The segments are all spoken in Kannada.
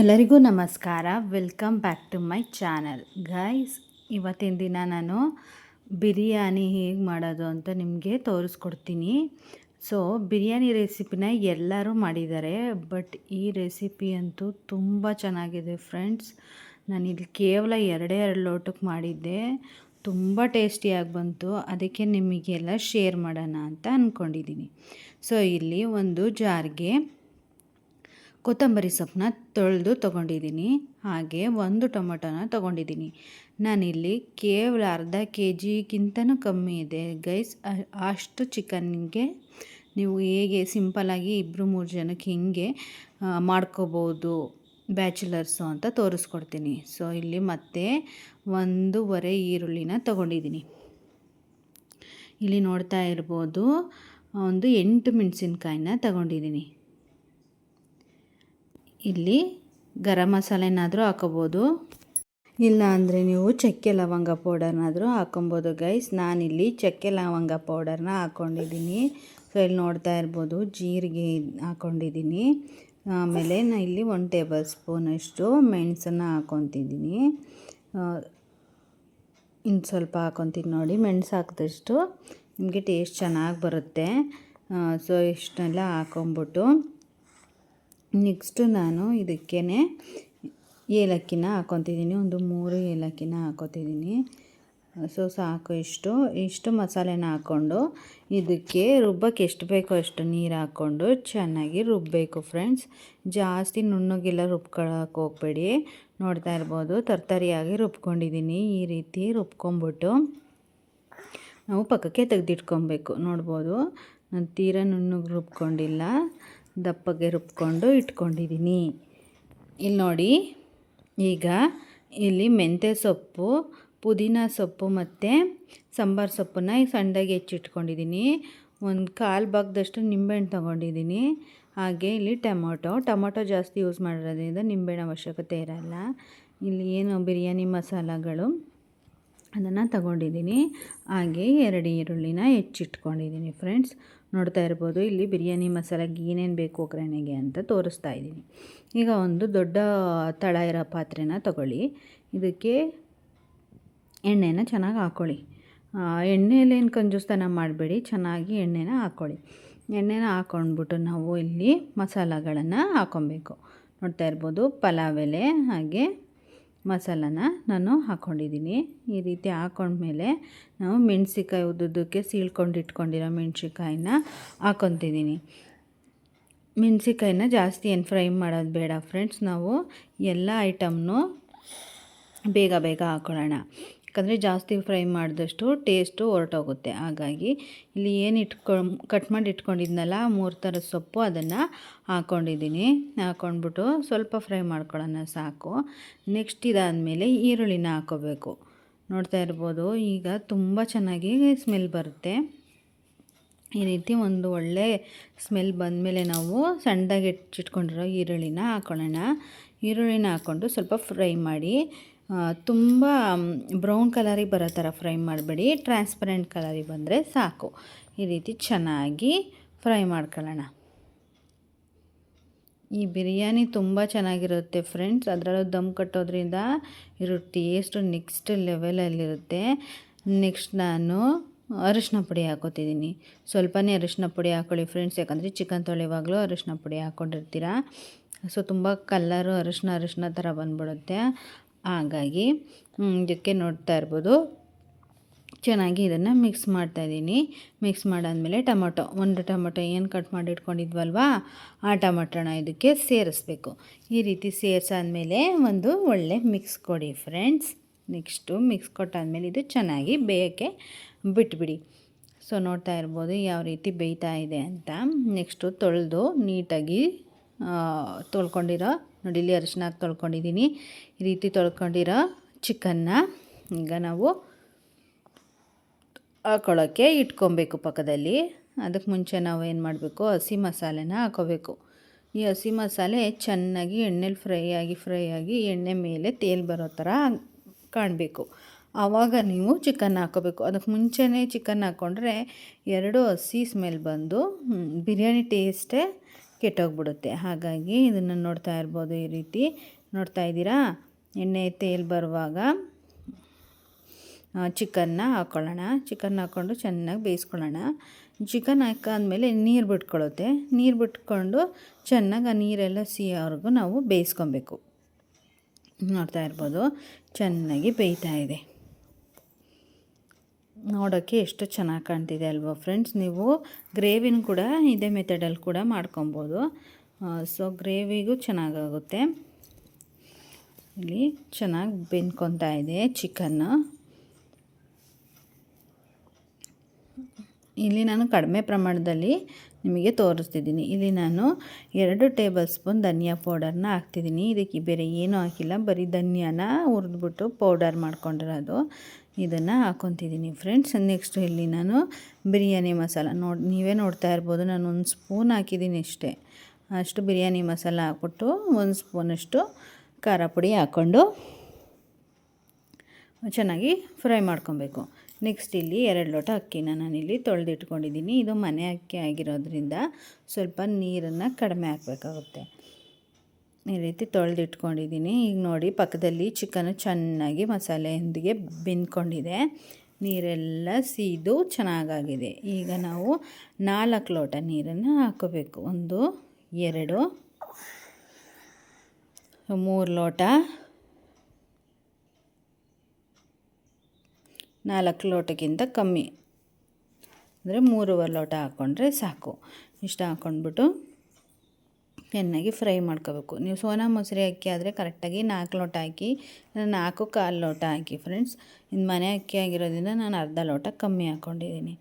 ಎಲ್ಲರಿಗೂ ನಮಸ್ಕಾರ. Welcome back to my channel guys ಇವತ್ತಿನ ದಿನ ನಾನು ಬಿರಿಯಾನಿ ಹೇಗೆ ಮಾಡೋದು ಅಂತ ನಿಮಗೆ ತೋರಿಸ್ಕೊಡ್ತೀನಿ. ಸೊ ಬಿರಿಯಾನಿ ರೆಸಿಪಿನ ಎಲ್ಲರೂ ಮಾಡಿದ್ದಾರೆ ಬಟ್ ಈ ರೆಸಿಪಿ ಅಂತೂ ತುಂಬ ಚೆನ್ನಾಗಿದೆ ಫ್ರೆಂಡ್ಸ್ ನಾನು ಇಲ್ಲಿ ಕೇವಲ ಎರಡೇ ಎರಡು ಲೋಟಕ್ಕೆ ಮಾಡಿದ್ದೆ. ತುಂಬ ಟೇಸ್ಟಿಯಾಗಿ ಬಂತು. ಅದಕ್ಕೆ ನಿಮಗೆಲ್ಲ ಶೇರ್ ಮಾಡೋಣ ಅಂತ ಅಂದ್ಕೊಂಡಿದ್ದೀನಿ ಸೊ ಇಲ್ಲಿ ಒಂದು ಜಾರ್ಗೆ ಕೊತ್ತಂಬರಿ ಸೊಪ್ಪನ್ನ ತೊಳೆದು ತೊಗೊಂಡಿದ್ದೀನಿ. ಹಾಗೆ ಒಂದು ಟೊಮೊಟೊನ ತೊಗೊಂಡಿದ್ದೀನಿ. ನಾನಿಲ್ಲಿ ಕೇವಲ ಅರ್ಧ ಕೆ ಜಿಗಿಂತನೂ ಕಮ್ಮಿ ಇದೆ. ಗೈಸ್, ಅಷ್ಟು ಚಿಕನ್ಗೆ ನೀವು ಹೇಗೆ ಸಿಂಪಲಾಗಿ ಇಬ್ಬರು ಮೂರು ಜನಕ್ಕೆ ಹಿಂಗೆ ಮಾಡ್ಕೋಬೋದು, ಬ್ಯಾಚುಲರ್ಸು ಅಂತ ತೋರಿಸ್ಕೊಡ್ತೀನಿ. ಸೊ, ಇಲ್ಲಿ ಮತ್ತೆ ಒಂದೂವರೆ ಈರುಳ್ಳಿನ ತೊಗೊಂಡಿದ್ದೀನಿ. ಇಲ್ಲಿ ನೋಡ್ತಾ ಇರ್ಬೋದು ಒಂದು ಎಂಟು ಮೆಣಸಿನ್ಕಾಯಿನ ತಗೊಂಡಿದ್ದೀನಿ. ಇಲ್ಲಿ ಗರಂ ಮಸಾಲೆನಾದರೂ ಹಾಕೋಬೋದು. ಇಲ್ಲ ಅಂದರೆ ನೀವು ಚಕ್ಕೆ ಲವಂಗ ಪೌಡರ್ನಾದರೂ ಹಾಕೊಬೋದು ಗೈಸ್ ನಾನಿಲ್ಲಿ ಚಕ್ಕೆ ಲವಂಗ ಪೌಡರ್ನ ಹಾಕ್ಕೊಂಡಿದ್ದೀನಿ. ಸೊ ಇಲ್ಲಿ ನೋಡ್ತಾ ಇರ್ಬೋದು ಜೀರಿಗೆ ಹಾಕ್ಕೊಂಡಿದ್ದೀನಿ. ಆಮೇಲೆ ನಾನು ಇಲ್ಲಿ ಒಂದು ಟೇಬಲ್ ಸ್ಪೂನಷ್ಟು ಮೆಣಸನ್ನು ಹಾಕೊತಿದ್ದೀನಿ ಇನ್ನು ಸ್ವಲ್ಪ ಹಾಕೊತೀನಿ ನೋಡಿ. ಮೆಣಸು ಹಾಕಿದಷ್ಟು ನಿಮಗೆ ಟೇಸ್ಟ್ ಚೆನ್ನಾಗಿ ಬರುತ್ತೆ. ಸೊ ಇಷ್ಟನ್ನೆಲ್ಲ ಹಾಕೊಂಬಿಟ್ಟು ನೆಕ್ಸ್ಟು ನಾನು ಇದಕ್ಕೇ ಏಲಕ್ಕಿನ ಹಾಕ್ಕೊತಿದ್ದೀನಿ ಒಂದು ಮೂರು ಏಲಕ್ಕಿನ ಹಾಕ್ಕೊತಿದ್ದೀನಿ ಸೊ, ಸಾಕು ಇಷ್ಟು. ಇಷ್ಟು ಮಸಾಲೆನ ಹಾಕ್ಕೊಂಡು ಇದಕ್ಕೆ ರುಬ್ಬಕ್ಕೆ ಎಷ್ಟು ಬೇಕೋ ಅಷ್ಟು ನೀರು ಹಾಕ್ಕೊಂಡು ಚೆನ್ನಾಗಿ ರುಬ್ಬಬೇಕು ಫ್ರೆಂಡ್ಸ್. ಜಾಸ್ತಿ ನುಣ್ಣಗೆಲ್ಲ ರುಬ್ಕೊಳಕ್ಕೆ ಹೋಗ್ಬೇಡಿ. ನೋಡ್ತಾ ಇರ್ಬೋದು, ತರ್ತರಿಯಾಗಿ ರುಬ್ಕೊಂಡಿದ್ದೀನಿ. ಈ ರೀತಿ ರುಬ್ಕೊಂಬಿಟ್ಟು ನಾವು ಪಕ್ಕಕ್ಕೆ ತೆಗೆದಿಟ್ಕೊಬೇಕು. ನೋಡ್ಬೋದು, ನಾನು ತೀರಾ ನುಣ್ಣಗೆ ರುಬ್ಕೊಂಡಿಲ್ಲ. ದಪ್ಪಗೆ ರುಬ್ಕೊಂಡು ಇಟ್ಕೊಂಡಿದ್ದೀನಿ. ಇಲ್ಲಿ ನೋಡಿ, ಈಗ ಇಲ್ಲಿ ಮೆಂತ್ಯ ಸೊಪ್ಪು, ಪುದೀನ ಸೊಪ್ಪು ಮತ್ತು ಸಾಂಬಾರು ಸೊಪ್ಪನ್ನ ಸಣ್ಣದಾಗಿ ಹೆಚ್ಚಿಟ್ಕೊಂಡಿದ್ದೀನಿ. ಒಂದು ಕಾಲು ಭಾಗದಷ್ಟು ನಿಂಬೆಹಣ್ಣು ತೊಗೊಂಡಿದ್ದೀನಿ. ಹಾಗೆ ಇಲ್ಲಿ ಟೊಮೊಟೊ ಟೊಮೊಟೊ ಜಾಸ್ತಿ ಯೂಸ್ ಮಾಡಿರೋದ್ರಿಂದ ನಿಂಬೆಹಣ್ಣು ಅವಶ್ಯಕತೆ ಇರಲ್ಲ. ಇಲ್ಲಿ ಏನು ಬಿರಿಯಾನಿ ಮಸಾಲಗಳು ಅದನ್ನು ತಗೊಂಡಿದ್ದೀನಿ. ಹಾಗೆ ಎರಡು ಈರುಳ್ಳಿನ ಹೆಚ್ಚಿಟ್ಕೊಂಡಿದ್ದೀನಿ ಫ್ರೆಂಡ್ಸ್ ನೋಡ್ತಾ ಇರ್ಬೋದು. ಇಲ್ಲಿ ಬಿರಿಯಾನಿ ಮಸಾಲೆಗೆ ಏನೇನು ಬೇಕು ಒಗ್ಗರಣೆಗೆ ಅಂತ ತೋರಿಸ್ತಾ ಇದ್ದೀನಿ. ಈಗ ಒಂದು ದೊಡ್ಡ ತಳ ಇರೋ ಪಾತ್ರೆನ ತಗೊಳ್ಳಿ. ಇದಕ್ಕೆ ಎಣ್ಣೆನ ಚೆನ್ನಾಗಿ ಹಾಕ್ಕೊಳ್ಳಿ ಎಣ್ಣೆಯಲ್ಲೇನು ಕಂಜೂಸ್ತನ ಮಾಡಬೇಡಿ, ಚೆನ್ನಾಗಿ ಎಣ್ಣೆನ ಹಾಕ್ಕೊಳ್ಳಿ ಎಣ್ಣೆನ ಹಾಕ್ಕೊಂಡ್ಬಿಟ್ಟು ನಾವು ಇಲ್ಲಿ ಮಸಾಲಗಳನ್ನು ಹಾಕೊಬೇಕು. ನೋಡ್ತಾ ಇರ್ಬೋದು, ಪಲಾವ್ ಎಲೆ ಹಾಗೆ ಮಸಾಲನ ನಾನು ಹಾಕ್ಕೊಂಡಿದ್ದೀನಿ ಈ ರೀತಿ ಹಾಕ್ಕೊಂಡ್ಮೇಲೆ ನಾವು ಮೆಣಸಿಕಾಯಿ ಉದ್ದುದ್ದಕ್ಕೆ ಸೀಳ್ಕೊಂಡು ಇಟ್ಕೊಂಡಿರೋ ಮೆಣಸಿಕಾಯಿನ ಹಾಕ್ಕೊತಿದ್ದೀನಿ ಮೆಣಸಿಕಾಯಿನ ಜಾಸ್ತಿ ಏನು ಫ್ರೈ ಮಾಡೋದು ಬೇಡ ಫ್ರೆಂಡ್ಸ್. ನಾವು ಎಲ್ಲ ಐಟಮ್ನು ಬೇಗ ಬೇಗ ಹಾಕ್ಕೊಳ್ಳೋಣ ಯಾಕಂದರೆ ಜಾಸ್ತಿ ಫ್ರೈ ಮಾಡಿದಷ್ಟು ಟೇಸ್ಟು ಹೊರಟೋಗುತ್ತೆ. ಹಾಗಾಗಿ ಇಲ್ಲಿ ಏನು ಇಟ್ಕೊ, ಕಟ್ ಮಾಡಿ ಇಟ್ಕೊಂಡಿದ್ನಲ್ಲ, ಮೂರು ಥರದ ಸೊಪ್ಪು ಅದನ್ನು ಹಾಕ್ಕೊಂಡಿದ್ದೀನಿ ಹಾಕ್ಕೊಂಡ್ಬಿಟ್ಟು ಸ್ವಲ್ಪ ಫ್ರೈ ಮಾಡ್ಕೊಳ್ಳೋಣ ಸಾಕು. ನೆಕ್ಸ್ಟ್ ಇದಾದಮೇಲೆ ಈರುಳ್ಳಿನ ಹಾಕೋಬೇಕು. ನೋಡ್ತಾ ಇರ್ಬೋದು, ಈಗ ತುಂಬ ಚೆನ್ನಾಗಿ ಸ್ಮೆಲ್ ಬರುತ್ತೆ. ಈ ರೀತಿ ಒಂದು ಒಳ್ಳೆ ಸ್ಮೆಲ್ ಬಂದಮೇಲೆ ನಾವು ಸಣ್ಣದಾಗಿ ಹೆಚ್ಚಿಟ್ಕೊಂಡಿರೋ ಈರುಳ್ಳಿನ ಹಾಕೊಳ್ಳೋಣ. ಈರುಳ್ಳಿನ ಹಾಕ್ಕೊಂಡು ಸ್ವಲ್ಪ ಫ್ರೈ ಮಾಡಿ ತುಂಬ ಬ್ರೌನ್ ಕಲರಿಗೆ ಬರೋ ಥರ ಫ್ರೈ ಮಾಡಬೇಡಿ. ಟ್ರಾನ್ಸ್ಪರೆಂಟ್ ಕಲರಿಗೆ ಬಂದರೆ ಸಾಕು. ಈ ರೀತಿ ಚೆನ್ನಾಗಿ ಫ್ರೈ ಮಾಡ್ಕೊಳ್ಳೋಣ. ಈ ಬಿರಿಯಾನಿ ತುಂಬ ಚೆನ್ನಾಗಿರುತ್ತೆ ಫ್ರೆಂಡ್ಸ್ ಅದರಲ್ಲೂ ದಮ್ ಕಟ್ಟೋದ್ರಿಂದ ಇರೋ ಟೇಸ್ಟು ನೆಕ್ಸ್ಟ್ ಲೆವೆಲಲ್ಲಿರುತ್ತೆ ನೆಕ್ಸ್ಟ್ ನಾನು ಅರಿಶಿನ ಪುಡಿ ಹಾಕೋತಿದ್ದೀನಿ. ಸ್ವಲ್ಪನೇ ಅರಿಶಿನ ಪುಡಿ ಹಾಕ್ಕೊಳ್ಳಿ ಫ್ರೆಂಡ್ಸ್ ಯಾಕಂದರೆ ಚಿಕನ್ ತೊಳೆಯುವಾಗಲೂ ಅರಿಶಿನ ಪುಡಿ ಹಾಕ್ಕೊಂಡಿರ್ತೀರ ಸೊ ತುಂಬ ಕಲ್ಲರು ಅರಿಶಿನ ಅರಿಶಿನ ಥರ ಬಂದ್ಬಿಡುತ್ತೆ. ಹಾಗಾಗಿ ಇದಕ್ಕೆ ನೋಡ್ತಾ ಇರ್ಬೋದು. ಚೆನ್ನಾಗಿ ಇದನ್ನು ಮಿಕ್ಸ್ ಮಾಡ್ತಾಯಿದ್ದೀನಿ ಮಿಕ್ಸ್ ಮಾಡಾದಮೇಲೆ ಟೊಮೊಟೊ, ಒಂದು ಟೊಮೊಟೊ ಏನು ಕಟ್ ಮಾಡಿ ಇಟ್ಕೊಂಡಿದ್ವಲ್ವ, ಆ ಟೊಮೊಟೊನ ಇದಕ್ಕೆ ಸೇರಿಸ್ಬೇಕು. ಈ ರೀತಿ ಸೇರಿಸಾದ್ಮೇಲೆ ಒಂದು ಒಳ್ಳೆ ಮಿಕ್ಸ್ ಕೊಡಿ ಫ್ರೆಂಡ್ಸ್ ನೆಕ್ಸ್ಟು ಮಿಕ್ಸ್ ಕೊಟ್ಟಾದಮೇಲೆ ಇದು ಚೆನ್ನಾಗಿ ಬೇಯೋಕ್ಕೆ ಬಿಟ್ಬಿಡಿ. ಸೊ ನೋಡ್ತಾ ಇರ್ಬೋದು ಯಾವ ರೀತಿ ಬೇಯ್ತಾ ಇದೆ ಅಂತ. ನೆಕ್ಸ್ಟು ತೊಳೆದು ನೀಟಾಗಿ ತೊಳ್ಕೊಂಡಿರೋ ನೋಡಿ, ಇಲ್ಲಿ ಅರಿಶಿನ ತೊಳ್ಕೊಂಡಿದ್ದೀನಿ ಈ ರೀತಿ ತೊಳ್ಕೊಂಡಿರೋ ಚಿಕನ್ನ ಈಗ ನಾವು ಹಾಕೊಳ್ಳೋಕ್ಕೆ ಇಟ್ಕೊಬೇಕು ಪಕ್ಕದಲ್ಲಿ. ಅದಕ್ಕೆ ಮುಂಚೆ ನಾವು ಏನು ಮಾಡಬೇಕು, ಹಸಿ ಮಸಾಲೆನ ಹಾಕೋಬೇಕು. ಈ ಹಸಿ ಮಸಾಲೆ ಚೆನ್ನಾಗಿ ಎಣ್ಣೆಲಿ ಫ್ರೈ ಆಗಿ ಫ್ರೈ ಆಗಿ ಎಣ್ಣೆ ಮೇಲೆ ತೇಲ್ ಬರೋ ಥರ ಕಾಣಬೇಕು. ಆವಾಗ ನೀವು ಚಿಕನ್ ಹಾಕೋಬೇಕು. ಅದಕ್ಕೆ ಮುಂಚೆನೇ ಚಿಕನ್ ಹಾಕ್ಕೊಂಡ್ರೆ ಎರಡು ಹಸಿ ಸ್ಮೆಲ್ ಬಂದು ಬಿರಿಯಾನಿ ಟೇಸ್ಟೇ ಕೆಟ್ಟೋಗ್ಬಿಡುತ್ತೆ. ಹಾಗಾಗಿ ಇದನ್ನು ನೋಡ್ತಾ ಇರ್ಬೋದು ಈ ರೀತಿ. ನೋಡ್ತಾ ಇದ್ದೀರಾ? ಎಣ್ಣೆ ತೇಲ್ ಬರುವಾಗ ಚಿಕನ್ನ ಹಾಕ್ಕೊಳ್ಳೋಣ ಚಿಕನ್ ಹಾಕ್ಕೊಂಡು ಚೆನ್ನಾಗಿ ಬೇಯಿಸ್ಕೊಳ್ಳೋಣ. ಚಿಕನ್ ಹಾಕಾದ್ಮೇಲೆ ನೀರು ಬಿಟ್ಕೊಳ್ಳುತ್ತೆ. ನೀರು ಬಿಟ್ಕೊಂಡು ಚೆನ್ನಾಗಿ ಆ ನೀರೆಲ್ಲ ಸಿಯೋವರೆಗೂ ನಾವು ಬೇಯಿಸ್ಕೊಬೇಕು. ನೋಡ್ತಾ ಇರ್ಬೋದು. ಚೆನ್ನಾಗಿ ಬೇಯ್ತಾ ಇದೆ. ನೋಡೋಕ್ಕೆ ಎಷ್ಟು ಚೆನ್ನಾಗಿ ಕಾಣ್ತಿದೆ ಅಲ್ವಾ ಫ್ರೆಂಡ್ಸ್ ನೀವು ಗ್ರೇವಿನ ಕೂಡ ಇದೇ ಮೆಥಡಲ್ಲಿ ಕೂಡ ಮಾಡ್ಕೊಬೋದು. ಸೊ ಗ್ರೇವಿಗೂ ಚೆನ್ನಾಗಾಗುತ್ತೆ. ಇಲ್ಲಿ ಚೆನ್ನಾಗಿ ಬೆನ್ಕೊತಾ ಇದೆ ಚಿಕನ್ನು ಇಲ್ಲಿ ನಾನು ಕಡಿಮೆ ಪ್ರಮಾಣದಲ್ಲಿ ನಿಮಗೆ ತೋರಿಸ್ತಿದ್ದೀನಿ. ಇಲ್ಲಿ ನಾನು ಎರಡು ಟೇಬಲ್ ಸ್ಪೂನ್ ಧನಿಯಾ ಪೌಡರ್ನ ಹಾಕ್ತಿದ್ದೀನಿ. ಇದಕ್ಕೆ ಬೇರೆ ಏನೂ ಹಾಕಿಲ್ಲ. ಬರೀ ಧನಿಯಾನ ಹುರಿದ್ಬಿಟ್ಟು ಪೌಡರ್ ಮಾಡ್ಕೊಂಡಿರೋದು. ಇದನ್ನು ಹಾಕೊತಿದ್ದೀನಿ ಫ್ರೆಂಡ್ಸ್. ನೆಕ್ಸ್ಟು ಇಲ್ಲಿ ನಾನು ಬಿರಿಯಾನಿ ಮಸಾಲ ನೋಡಿ, ನೀವೇ ನೋಡ್ತಾ ಇರ್ಬೋದು. ನಾನು ಒಂದು ಸ್ಪೂನ್ ಹಾಕಿದ್ದೀನಿ ಅಷ್ಟೇ ಅಷ್ಟು ಬಿರಿಯಾನಿ ಮಸಾಲ ಹಾಕ್ಬಿಟ್ಟು ಒಂದು ಸ್ಪೂನಷ್ಟು ಖಾರ ಪುಡಿ ಹಾಕ್ಕೊಂಡು ಚೆನ್ನಾಗಿ ಫ್ರೈ ಮಾಡ್ಕೊಬೇಕು. ನೆಕ್ಸ್ಟ್ ಇಲ್ಲಿ ಎರಡು ಲೋಟ ಅಕ್ಕಿನ ನಾನಿಲ್ಲಿ ತೊಳೆದಿಟ್ಕೊಂಡಿದ್ದೀನಿ. ಇದು ಮನೆ ಅಕ್ಕಿ ಆಗಿರೋದ್ರಿಂದ ಸ್ವಲ್ಪ ನೀರನ್ನು ಕಡಿಮೆ ಹಾಕಬೇಕಾಗುತ್ತೆ. ಈ ರೀತಿ ತೊಳೆದಿಟ್ಕೊಂಡಿದ್ದೀನಿ. ಈಗ ನೋಡಿ ಪಕ್ಕದಲ್ಲಿ ಚಿಕನ್ ಚೆನ್ನಾಗಿ ಮಸಾಲೆಯೊಂದಿಗೆ ಬೆಂದ್ಕೊಂಡಿದೆ. ನೀರೆಲ್ಲ ಸೀದು ಚೆನ್ನಾಗಾಗಿದೆ. ಈಗ ನಾವು ನಾಲ್ಕು ಲೋಟ ನೀರನ್ನು ಹಾಕೋಬೇಕು ಒಂದು, ಎರಡು, ಮೂರು ಲೋಟ ನಾಲ್ಕು ಲೋಟಕ್ಕಿಂತ ಕಮ್ಮಿ. ಅಂದರೆ ಮೂರುವರೆ ಲೋಟ ಹಾಕ್ಕೊಂಡ್ರೆ ಸಾಕು. ಇಷ್ಟ ಹಾಕ್ಕೊಂಡ್ಬಿಟ್ಟು ಚೆನ್ನಾಗಿ ಫ್ರೈ ಮಾಡ್ಕೋಬೇಕು. ನೀವು ಸೋನಾ ಮೊಸರಿ ಅಕ್ಕಿ ಆದರೆ ಕರೆಕ್ಟಾಗಿ ನಾಲ್ಕು ಲೋಟ ಹಾಕಿ ನಾಲ್ಕು ಕಾಲು ಲೋಟ ಹಾಕಿ ಫ್ರೆಂಡ್ಸ್. ಇನ್ನು ಮನೆ ಅಕ್ಕಿ ಆಗಿರೋದ್ರಿಂದ ನಾನು ಅರ್ಧ ಲೋಟ ಕಮ್ಮಿ ಹಾಕ್ಕೊಂಡಿದ್ದೀನಿ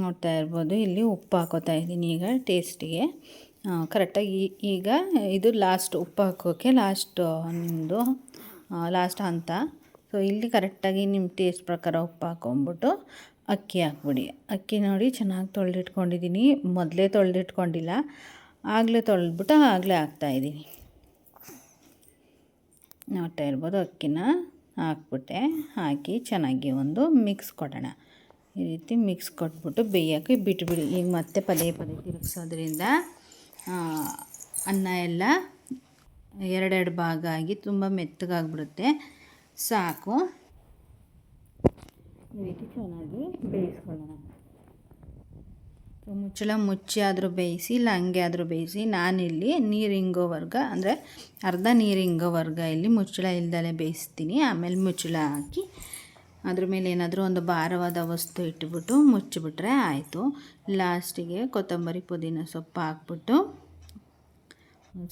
ನೋಡ್ತಾ ಇರ್ಬೋದು, ಇಲ್ಲಿ ಉಪ್ಪು ಹಾಕೋತಾ ಇದ್ದೀನಿ ಈಗ ಟೇಸ್ಟಿಗೆ. ಕರೆಕ್ಟಾಗಿ ಈಗ ಇದು ಲಾಸ್ಟ್ ಉಪ್ಪು ಹಾಕೋಕ್ಕೆ ಲಾಸ್ಟ್ ನಿಮ್ಮದು ಲಾಸ್ಟ್ ಹಂತ. ಸೊ ಇಲ್ಲಿ ಕರೆಕ್ಟಾಗಿ ನಿಮ್ಮ ಟೇಸ್ಟ್ ಪ್ರಕಾರ ಉಪ್ಪು ಹಾಕೊಂಬಿಟ್ಟು ಅಕ್ಕಿ ಹಾಕ್ಬಿಡಿ. ಅಕ್ಕಿ ನೋಡಿ ಚೆನ್ನಾಗಿ ತೊಳೆದಿಟ್ಕೊಂಡಿದ್ದೀನಿ ಮೊದಲೇ ತೊಳೆದಿಟ್ಕೊಂಡಿಲ್ಲ. ಆಗಲೇ ತೊಳೆದ್ಬಿಟ್ಟು ಆಗಲೇ ಹಾಕ್ತಾಯಿದ್ದೀನಿ ನೋಡ್ತಾ ಇರ್ಬೋದು ಅಕ್ಕಿನ ಹಾಕ್ಬಿಟ್ಟೆ. ಹಾಕಿ ಚೆನ್ನಾಗಿ ಒಂದು ಮಿಕ್ಸ್ ಕೊಡೋಣ. ಈ ರೀತಿ ಮಿಕ್ಸ್ ಕೊಟ್ಬಿಟ್ಟು ಬೇಯೋಕ್ಕೆ ಬಿಟ್ಬಿಡಿ. ಈಗ ಮತ್ತೆ ಪದೇ ಪದೇ ತಿರುಗಿಸೋದ್ರಿಂದ ಅನ್ನ ಎಲ್ಲ ಎರಡೆರಡು ಭಾಗ ಆಗಿ ತುಂಬ ಮೆತ್ತಗಾಗ್ಬಿಡುತ್ತೆ. ಸಾಕು. ಈ ರೀತಿ ಚೆನ್ನಾಗಿ ಬೇಯಿಸ್ಕೊಳ್ಳೋಣ. ಮುಚ್ಚಳ ಮುಚ್ಚಿ ಆದರೂ ಬೇಯಿಸಿ ಇಲ್ಲ ಹಂಗೆ ಆದರೂ ಬೇಯಿಸಿ ನಾನಿಲ್ಲಿ ನೀರು ಹಿಂಗೋವರ್ಗ ಅಂದರೆ ಅರ್ಧ ನೀರು ಹಿಂಗೋವರ್ಗ ಇಲ್ಲಿ ಮುಚ್ಚಳ ಇಲ್ದಲೇ ಬೇಯಿಸ್ತೀನಿ. ಆಮೇಲೆ ಮುಚ್ಚಳ ಹಾಕಿ ಅದ್ರ ಮೇಲೆ ಏನಾದರೂ ಒಂದು ಭಾರವಾದ ವಸ್ತು ಇಟ್ಬಿಟ್ಟು ಮುಚ್ಚಿಬಿಟ್ರೆ ಆಯಿತು. ಲಾಸ್ಟಿಗೆ ಕೊತ್ತಂಬರಿ ಪುದೀನ ಸೊಪ್ಪು ಹಾಕ್ಬಿಟ್ಟು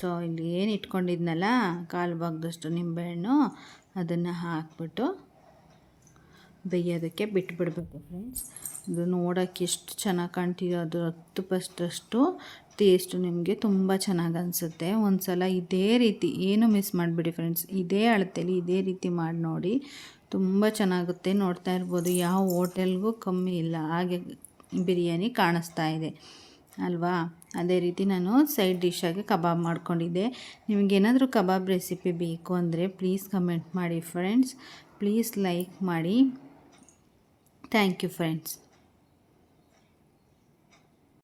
ಸೊ ಇಲ್ಲಿ ಏನು ಇಟ್ಕೊಂಡಿದ್ನಲ್ಲ ಕಾಲು ಭಾಗದಷ್ಟು ನಿಂಬೆಹಣ್ಣು ಅದನ್ನು ಹಾಕ್ಬಿಟ್ಟು ಬೇಯೋದಕ್ಕೆ ಬಿಟ್ಬಿಡ್ಬೇಕು ಫ್ರೆಂಡ್ಸ್ ಅದು ನೋಡೋಕ್ಕೆ ಎಷ್ಟು ಚೆನ್ನಾಗಿ ಕಾಣ್ತಿರೋದು ಹತ್ತು ಪಸ್ಟಷ್ಟು ಟೇಸ್ಟು ನಿಮಗೆ ತುಂಬ ಚೆನ್ನಾಗಿ ಅನಿಸುತ್ತೆ. ಒಂದು ಸಲ ಇದೇ ರೀತಿ ಏನು ಮಿಸ್ ಮಾಡಿಬಿಡಿ ಫ್ರೆಂಡ್ಸ್ ಇದೇ ಅಳತೆಯಲ್ಲಿ ಇದೇ ರೀತಿ ಮಾಡಿ ನೋಡಿ ತುಂಬ ಚೆನ್ನಾಗುತ್ತೆ. ನೋಡ್ತಾ ಇರ್ಬೋದು, ಯಾವ ಹೋಟೆಲ್ಗೂ ಕಮ್ಮಿ ಇಲ್ಲ. ಹಾಗೆ ಬಿರಿಯಾನಿ ಕಾಣಿಸ್ತಾ ಇದೆ. ಅಲ್ವಾ? ಅದೇ ರೀತಿ ನಾನು ಸೈಡ್ ಡಿಶ್ಶಾಗಿ ಕಬಾಬ್ ಮಾಡ್ಕೊಂಡಿದ್ದೆ. ನಿಮಗೇನಾದರೂ ಕಬಾಬ್ ರೆಸಿಪಿ ಬೇಕು ಅಂದರೆ ಪ್ಲೀಸ್ ಕಮೆಂಟ್ ಮಾಡಿ ಫ್ರೆಂಡ್ಸ್ ಪ್ಲೀಸ್ ಲೈಕ್ ಮಾಡಿ. Thank you friends